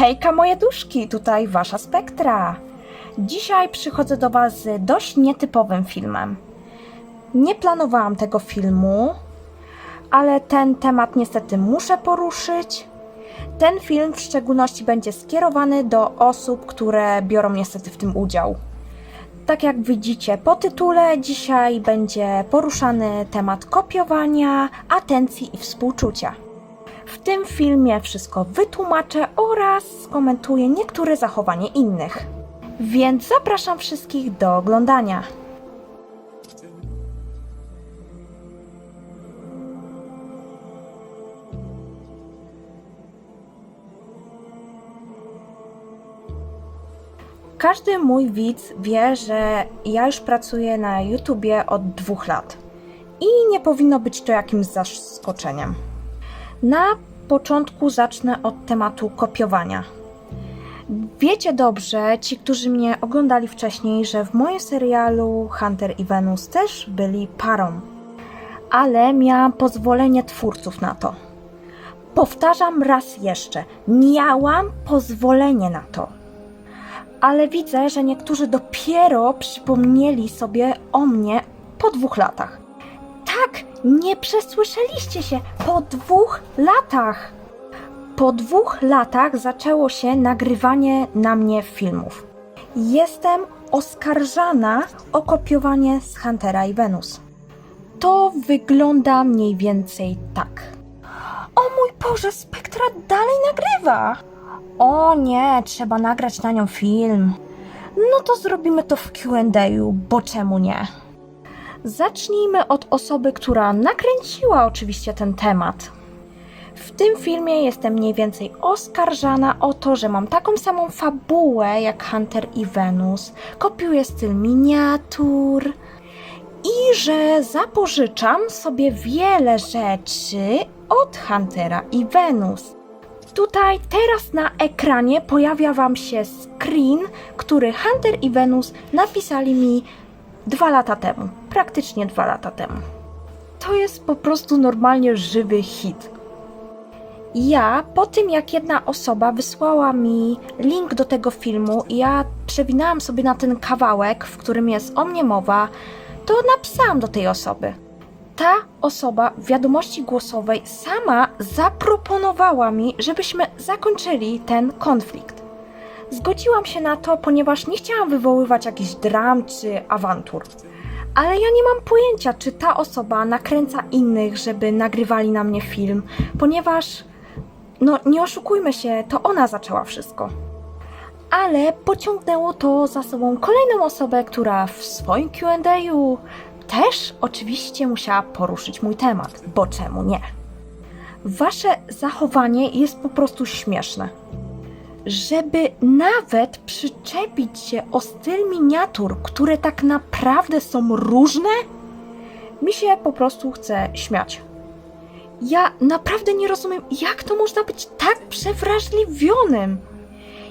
Hejka moje duszki, tutaj wasza Spektra. Dzisiaj przychodzę do was z dość nietypowym filmem. Nie planowałam tego filmu, ale ten temat niestety muszę poruszyć. Ten film w szczególności będzie skierowany do osób, które biorą niestety w tym udział. Tak jak widzicie po tytule, dzisiaj będzie poruszany temat kopiowania, atencji i współczucia. Tym filmie wszystko wytłumaczę oraz skomentuję niektóre zachowanie innych. Więc zapraszam wszystkich do oglądania. Każdy mój widz wie, że ja już pracuję na YouTubie od dwóch lat. I nie powinno być to jakimś zaskoczeniem. Na początku zacznę od tematu kopiowania. Wiecie dobrze, ci, którzy mnie oglądali wcześniej, że w moim serialu Hunter i Venus też byli parą. Ale miałam pozwolenie twórców na to. Powtarzam raz jeszcze, miałam pozwolenie na to. Ale widzę, że niektórzy dopiero przypomnieli sobie o mnie po dwóch latach. Tak, nie przesłyszeliście się. Po dwóch latach. Po dwóch latach zaczęło się nagrywanie na mnie filmów. Jestem oskarżana o kopiowanie z Huntera i Venus. To wygląda mniej więcej tak. O mój Boże, Spektra dalej nagrywa! O nie, trzeba nagrać na nią film. No to zrobimy to w QA, bo czemu nie? Zacznijmy od osoby, która nakręciła oczywiście ten temat. W tym filmie jestem mniej więcej oskarżana o to, że mam taką samą fabułę jak Hunter i Venus, kopiuję styl miniatur i że zapożyczam sobie wiele rzeczy od Huntera i Venus. Tutaj teraz na ekranie pojawia Wam się screen, który Hunter i Venus napisali mi dwa lata temu. Praktycznie dwa lata temu. To jest po prostu normalnie żywy hit. Ja, po tym jak jedna osoba wysłała mi link do tego filmu, i ja przewinęłam sobie na ten kawałek, w którym jest o mnie mowa, to napisałam do tej osoby. Ta osoba w wiadomości głosowej sama zaproponowała mi, żebyśmy zakończyli ten konflikt. Zgodziłam się na to, ponieważ nie chciałam wywoływać jakichś dram czy awantur. Ale ja nie mam pojęcia, czy ta osoba nakręca innych, żeby nagrywali na mnie film, ponieważ, no nie oszukujmy się, to ona zaczęła wszystko. Ale pociągnęło to za sobą kolejną osobę, która w swoim QA też oczywiście musiała poruszyć mój temat, bo czemu nie? Wasze zachowanie jest po prostu śmieszne żeby nawet przyczepić się o styl miniatur, które tak naprawdę są różne, mi się po prostu chce śmiać. Ja naprawdę nie rozumiem, jak to można być tak przewrażliwionym.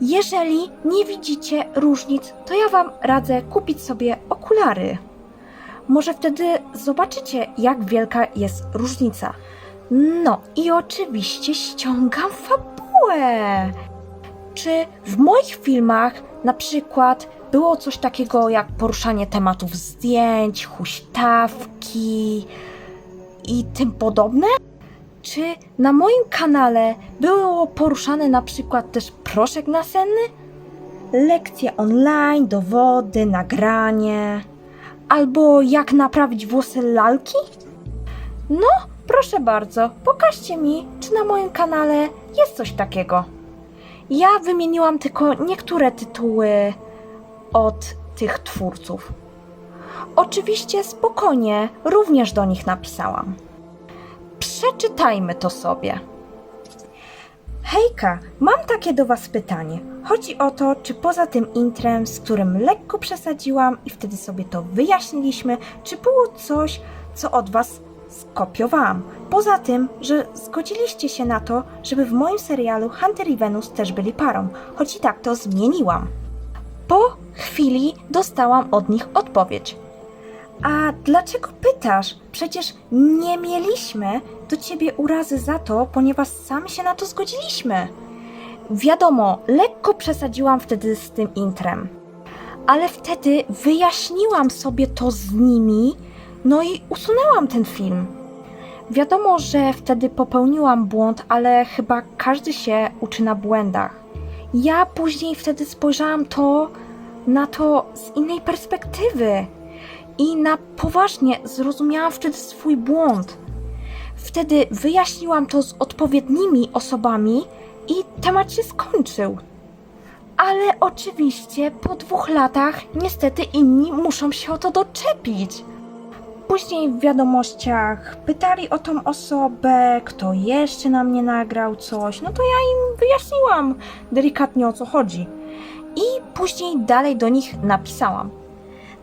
Jeżeli nie widzicie różnic, to ja Wam radzę kupić sobie okulary. Może wtedy zobaczycie, jak wielka jest różnica. No i oczywiście ściągam fabułę czy w moich filmach na przykład było coś takiego jak poruszanie tematów zdjęć, huśtawki i tym podobne? Czy na moim kanale było poruszane na przykład też proszek nasenny? Lekcje online, dowody, nagranie? Albo jak naprawić włosy lalki? No, proszę bardzo, pokażcie mi, czy na moim kanale jest coś takiego. Ja wymieniłam tylko niektóre tytuły od tych twórców. Oczywiście spokojnie, również do nich napisałam. Przeczytajmy to sobie. Hejka, mam takie do Was pytanie. Chodzi o to, czy poza tym intrem, z którym lekko przesadziłam i wtedy sobie to wyjaśniliśmy, czy było coś, co od Was skopiowałam. Poza tym, że zgodziliście się na to, żeby w moim serialu Hunter i Venus też byli parą, choć i tak to zmieniłam. Po chwili dostałam od nich odpowiedź. A dlaczego pytasz? Przecież nie mieliśmy do ciebie urazy za to, ponieważ sami się na to zgodziliśmy. wiadomo, lekko przesadziłam wtedy z tym intrem, ale wtedy wyjaśniłam sobie to z nimi, no i usunęłam ten film. Wiadomo, że wtedy popełniłam błąd, ale chyba każdy się uczy na błędach. Ja później wtedy spojrzałam to na to z innej perspektywy i na poważnie zrozumiałam wtedy swój błąd. Wtedy wyjaśniłam to z odpowiednimi osobami i temat się skończył. Ale oczywiście po dwóch latach niestety inni muszą się o to doczepić. Później w wiadomościach pytali o tą osobę, kto jeszcze na mnie nagrał coś. No to ja im wyjaśniłam delikatnie o co chodzi. I później dalej do nich napisałam.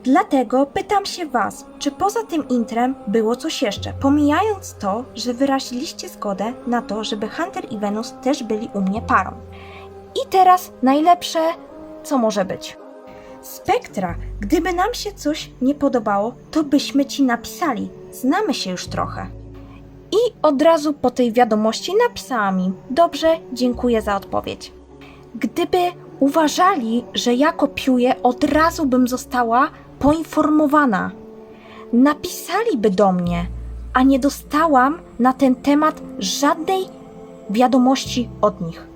Dlatego pytam się Was, czy poza tym intrem było coś jeszcze, pomijając to, że wyraziliście zgodę na to, żeby Hunter i Venus też byli u mnie parą. I teraz najlepsze, co może być. Spektra, gdyby nam się coś nie podobało, to byśmy ci napisali. Znamy się już trochę. I od razu po tej wiadomości napisałam im: Dobrze, dziękuję za odpowiedź. Gdyby uważali, że ja kopiuję, od razu bym została poinformowana. Napisaliby do mnie, a nie dostałam na ten temat żadnej wiadomości od nich.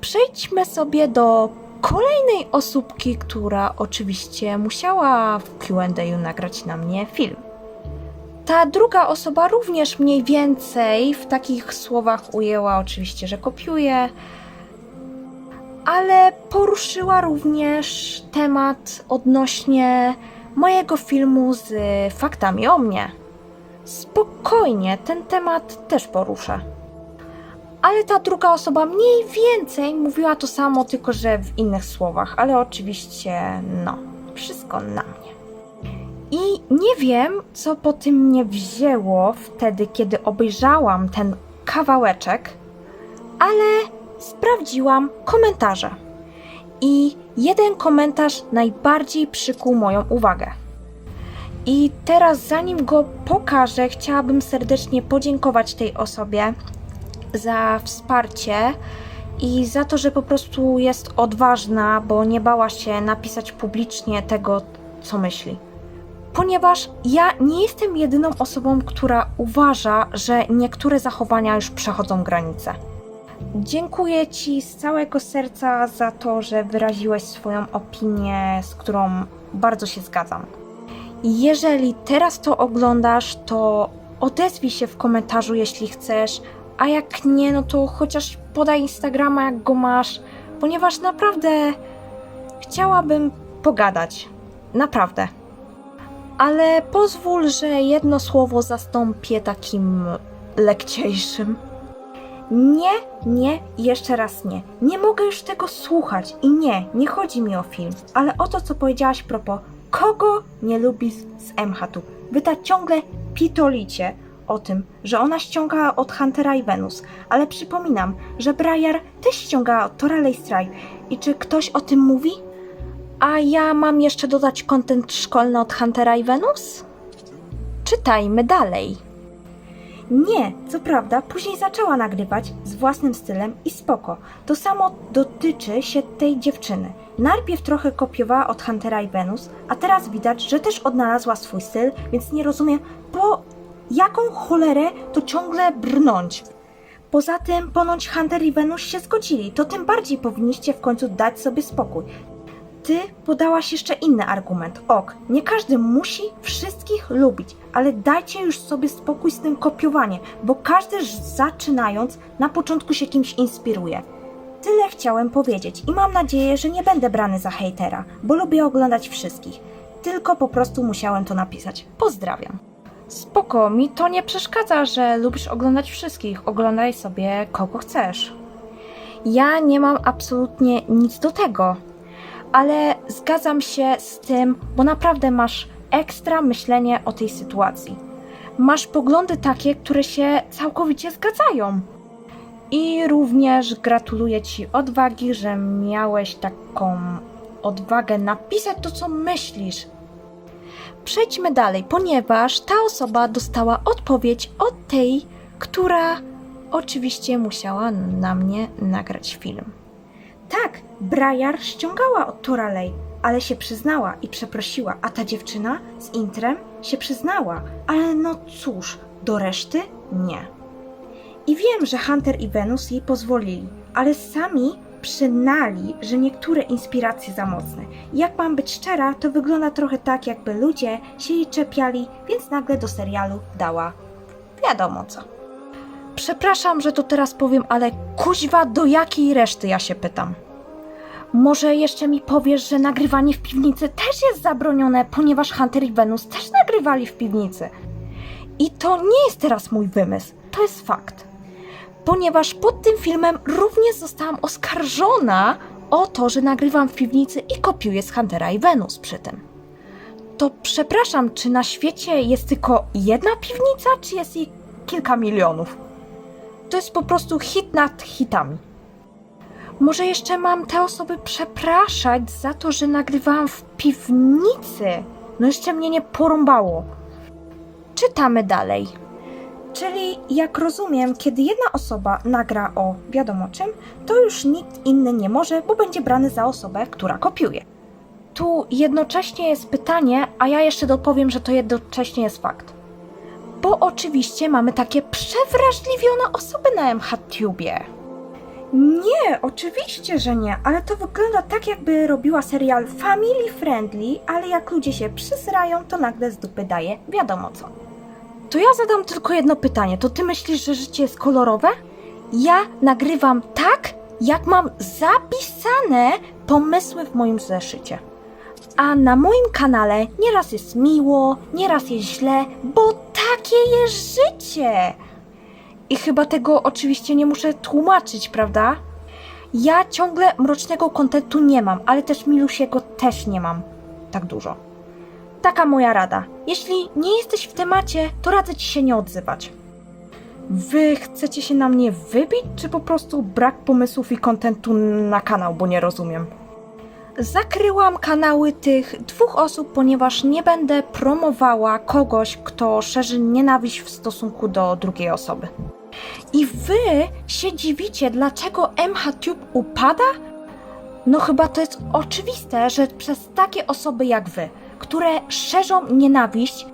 Przejdźmy sobie do kolejnej osóbki, która oczywiście musiała w QA nagrać na mnie film. Ta druga osoba również mniej więcej w takich słowach ujęła oczywiście, że kopiuje, ale poruszyła również temat odnośnie mojego filmu z faktami o mnie. Spokojnie, ten temat też poruszę. Ale ta druga osoba mniej więcej mówiła to samo, tylko że w innych słowach, ale oczywiście, no, wszystko na mnie. I nie wiem, co po tym mnie wzięło wtedy, kiedy obejrzałam ten kawałeczek, ale sprawdziłam komentarze. I jeden komentarz najbardziej przykuł moją uwagę. I teraz, zanim go pokażę, chciałabym serdecznie podziękować tej osobie za wsparcie i za to, że po prostu jest odważna, bo nie bała się napisać publicznie tego, co myśli. Ponieważ ja nie jestem jedyną osobą, która uważa, że niektóre zachowania już przechodzą granice. Dziękuję Ci z całego serca za to, że wyraziłeś swoją opinię, z którą bardzo się zgadzam. Jeżeli teraz to oglądasz, to odezwij się w komentarzu, jeśli chcesz, a jak nie, no to chociaż podaj Instagrama, jak go masz, ponieważ naprawdę chciałabym pogadać. Naprawdę. Ale pozwól, że jedno słowo zastąpię takim lekciejszym. Nie, nie jeszcze raz nie. Nie mogę już tego słuchać i nie, nie chodzi mi o film, ale o to, co powiedziałaś propos, kogo nie lubi z MHatu. Wy tak ciągle pitolicie o tym, że ona ściągała od Huntera i Venus, ale przypominam, że Briar też ściągała od Toralei Strike. I czy ktoś o tym mówi? A ja mam jeszcze dodać kontent szkolny od Huntera i Venus? Czytajmy dalej. Nie, co prawda, później zaczęła nagrywać z własnym stylem i spoko. To samo dotyczy się tej dziewczyny. Najpierw trochę kopiowała od Huntera i Venus, a teraz widać, że też odnalazła swój styl, więc nie rozumiem, po jaką cholerę to ciągle brnąć. Poza tym, ponoć Hunter i Venus się zgodzili, to tym bardziej powinniście w końcu dać sobie spokój. Ty podałaś jeszcze inny argument. Ok, nie każdy musi wszystkich lubić, ale dajcie już sobie spokój z tym kopiowaniem, bo każdy zaczynając na początku się kimś inspiruje. Tyle chciałem powiedzieć i mam nadzieję, że nie będę brany za hejtera, bo lubię oglądać wszystkich. Tylko po prostu musiałem to napisać. Pozdrawiam. Spoko, mi to nie przeszkadza, że lubisz oglądać wszystkich. Oglądaj sobie kogo chcesz. Ja nie mam absolutnie nic do tego ale zgadzam się z tym, bo naprawdę masz ekstra myślenie o tej sytuacji. Masz poglądy takie, które się całkowicie zgadzają. I również gratuluję Ci odwagi, że miałeś taką odwagę napisać to, co myślisz. Przejdźmy dalej, ponieważ ta osoba dostała odpowiedź od tej, która oczywiście musiała na mnie nagrać film. Tak, Briar ściągała od Toralej, ale się przyznała i przeprosiła, a ta dziewczyna z Intrem się przyznała, ale no cóż, do reszty nie. I wiem, że Hunter i Venus jej pozwolili, ale sami przynali, że niektóre inspiracje za mocne. Jak mam być szczera, to wygląda trochę tak, jakby ludzie się jej czepiali, więc nagle do serialu dała wiadomo co. Przepraszam, że to teraz powiem, ale kuźwa do jakiej reszty ja się pytam? Może jeszcze mi powiesz, że nagrywanie w piwnicy też jest zabronione, ponieważ Hunter i Venus też nagrywali w piwnicy. I to nie jest teraz mój wymysł, to jest fakt. Ponieważ pod tym filmem również zostałam oskarżona o to, że nagrywam w piwnicy i kopiuję z Huntera i Venus przy tym. To przepraszam, czy na świecie jest tylko jedna piwnica, czy jest ich kilka milionów? To jest po prostu hit nad hitami. Może jeszcze mam te osoby przepraszać za to, że nagrywałam w piwnicy. No jeszcze mnie nie porąbało. Czytamy dalej. Czyli, jak rozumiem, kiedy jedna osoba nagra o wiadomo czym, to już nikt inny nie może, bo będzie brany za osobę, która kopiuje. Tu jednocześnie jest pytanie, a ja jeszcze dopowiem, że to jednocześnie jest fakt. Bo oczywiście mamy takie przewrażliwione osoby na MHTubie. Nie, oczywiście, że nie, ale to wygląda tak, jakby robiła serial family friendly, ale jak ludzie się przysrają, to nagle z dupy daje wiadomo co. To ja zadam tylko jedno pytanie. To ty myślisz, że życie jest kolorowe? Ja nagrywam tak, jak mam zapisane pomysły w moim zeszycie. A na moim kanale nieraz jest miło, nieraz jest źle, bo takie jest życie. I chyba tego oczywiście nie muszę tłumaczyć, prawda? Ja ciągle mrocznego kontentu nie mam, ale też milusiego też nie mam tak dużo. Taka moja rada. Jeśli nie jesteś w temacie, to radzę ci się nie odzywać. Wy chcecie się na mnie wybić, czy po prostu brak pomysłów i kontentu na kanał, bo nie rozumiem? Zakryłam kanały tych dwóch osób, ponieważ nie będę promowała kogoś, kto szerzy nienawiść w stosunku do drugiej osoby. I wy się dziwicie, dlaczego MHTube upada? No chyba to jest oczywiste, że przez takie osoby jak wy, które szerzą nienawiść,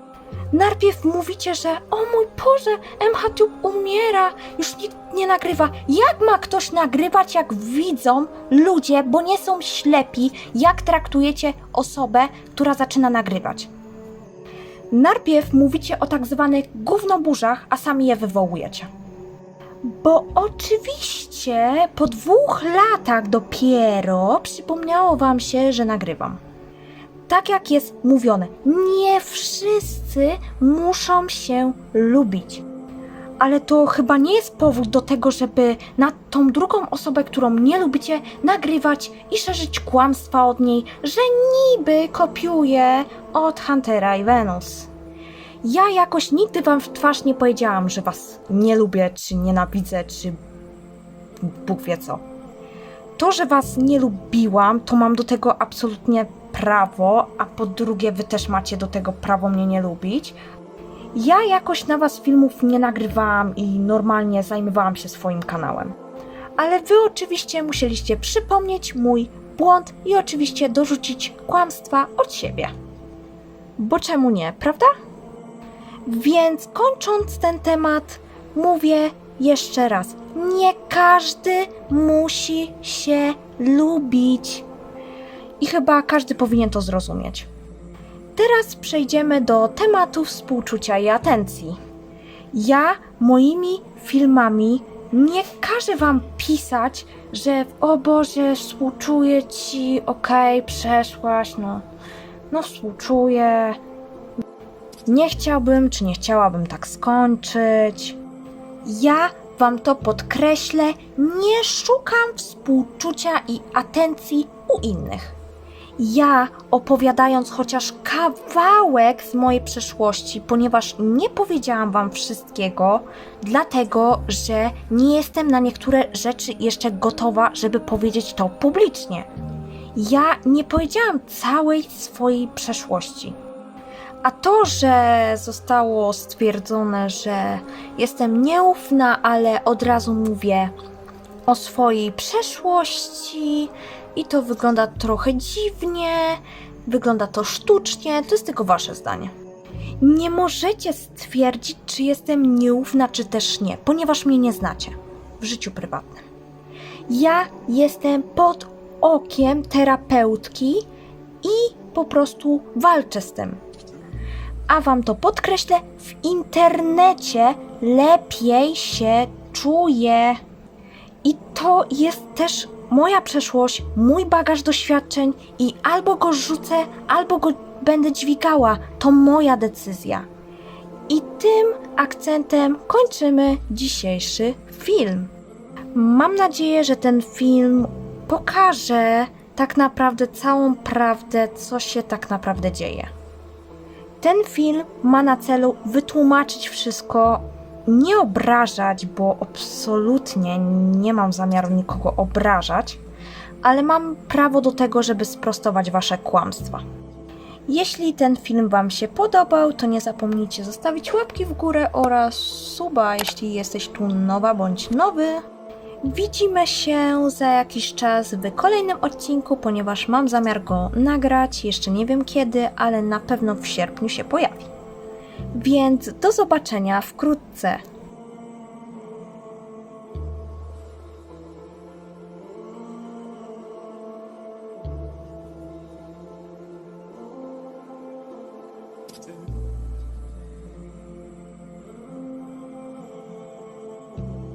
najpierw mówicie, że o mój Boże, MHTube umiera, już nikt nie nagrywa. Jak ma ktoś nagrywać, jak widzą ludzie, bo nie są ślepi, jak traktujecie osobę, która zaczyna nagrywać? Najpierw mówicie o tak zwanych gównoburzach, a sami je wywołujecie. Bo oczywiście po dwóch latach dopiero przypomniało wam się, że nagrywam. Tak jak jest mówione, nie wszyscy muszą się lubić. Ale to chyba nie jest powód do tego, żeby na tą drugą osobę, którą nie lubicie, nagrywać i szerzyć kłamstwa od niej, że niby kopiuje od Huntera i Venus. Ja jakoś nigdy wam w twarz nie powiedziałam, że was nie lubię, czy nienawidzę, czy Bóg wie co. To, że was nie lubiłam, to mam do tego absolutnie prawo, a po drugie, wy też macie do tego prawo mnie nie lubić. Ja jakoś na was filmów nie nagrywałam i normalnie zajmowałam się swoim kanałem. Ale wy oczywiście musieliście przypomnieć mój błąd i oczywiście dorzucić kłamstwa od siebie. Bo czemu nie, prawda? Więc kończąc ten temat, mówię jeszcze raz: nie każdy musi się lubić. I chyba każdy powinien to zrozumieć. Teraz przejdziemy do tematu współczucia i atencji. Ja moimi filmami nie każę wam pisać, że o Boże, współczuję ci, okej, przeszłaś, no, no współczuję, nie chciałbym, czy nie chciałabym tak skończyć. Ja wam to podkreślę, nie szukam współczucia i atencji u innych. Ja, opowiadając chociaż kawałek z mojej przeszłości, ponieważ nie powiedziałam wam wszystkiego, dlatego że nie jestem na niektóre rzeczy jeszcze gotowa, żeby powiedzieć to publicznie. Ja nie powiedziałam całej swojej przeszłości A to, że zostało stwierdzone, że jestem nieufna, ale od razu mówię o swojej przeszłości i to wygląda trochę dziwnie, wygląda to sztucznie, to jest tylko wasze zdanie. Nie możecie stwierdzić, czy jestem nieufna, czy też nie, ponieważ mnie nie znacie w życiu prywatnym. Ja jestem pod okiem terapeutki i po prostu walczę z tym. A wam to podkreślę, w internecie lepiej się czuję. I to jest też moja przeszłość, mój bagaż doświadczeń i albo go rzucę, albo go będę dźwigała. To moja decyzja. I tym akcentem kończymy dzisiejszy film. Mam nadzieję, że ten film pokaże tak naprawdę całą prawdę, co się tak naprawdę dzieje. Ten film ma na celu wytłumaczyć wszystko, nie obrażać, bo absolutnie nie mam zamiaru nikogo obrażać, ale mam prawo do tego, żeby sprostować wasze kłamstwa. Jeśli ten film Wam się podobał, to nie zapomnijcie zostawić łapki w górę oraz suba, jeśli jesteś tu nowa bądź nowy. Widzimy się za jakiś czas w kolejnym odcinku, ponieważ mam zamiar go nagrać. Jeszcze nie wiem kiedy, ale na pewno w sierpniu się pojawi. Więc do zobaczenia wkrótce.